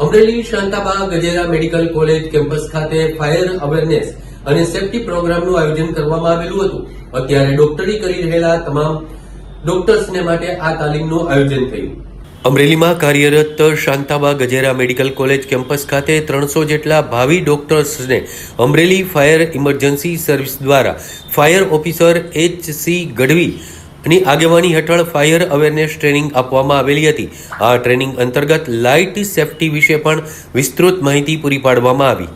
Amreli Shantaba Gajera medical college, campus ખાતે fire awareness અને safety પ્રોગ્રામનું આયોજન કરવામાં આવેલું હતું. અત્યારે ડોક્ટરી કરી રહેલા તમામ ડોક્ટર્સને માટે આ તાલીમનું આયોજન થયું. અમરેલીમાં કાર્યરત Shantaba Gajera medical college, campus ખાતે ત્રણસો જેટલા ભાવિ ડોક્ટર્સને અમરેલી ફાયર ઇમરજન્સી સર્વિસ દ્વારા fire officer H C Gadhvi ની આગેવાની હેઠળ ફાયર અવેરનેસ ટ્રેનિંગ આપવામાં આવેલી હતી. આ ટ્રેનિંગ અંતર્ગત લાઇટ સેફટી વિશે પણ વિસ્તૃત માહિતી પૂરી પાડવામાં આવી.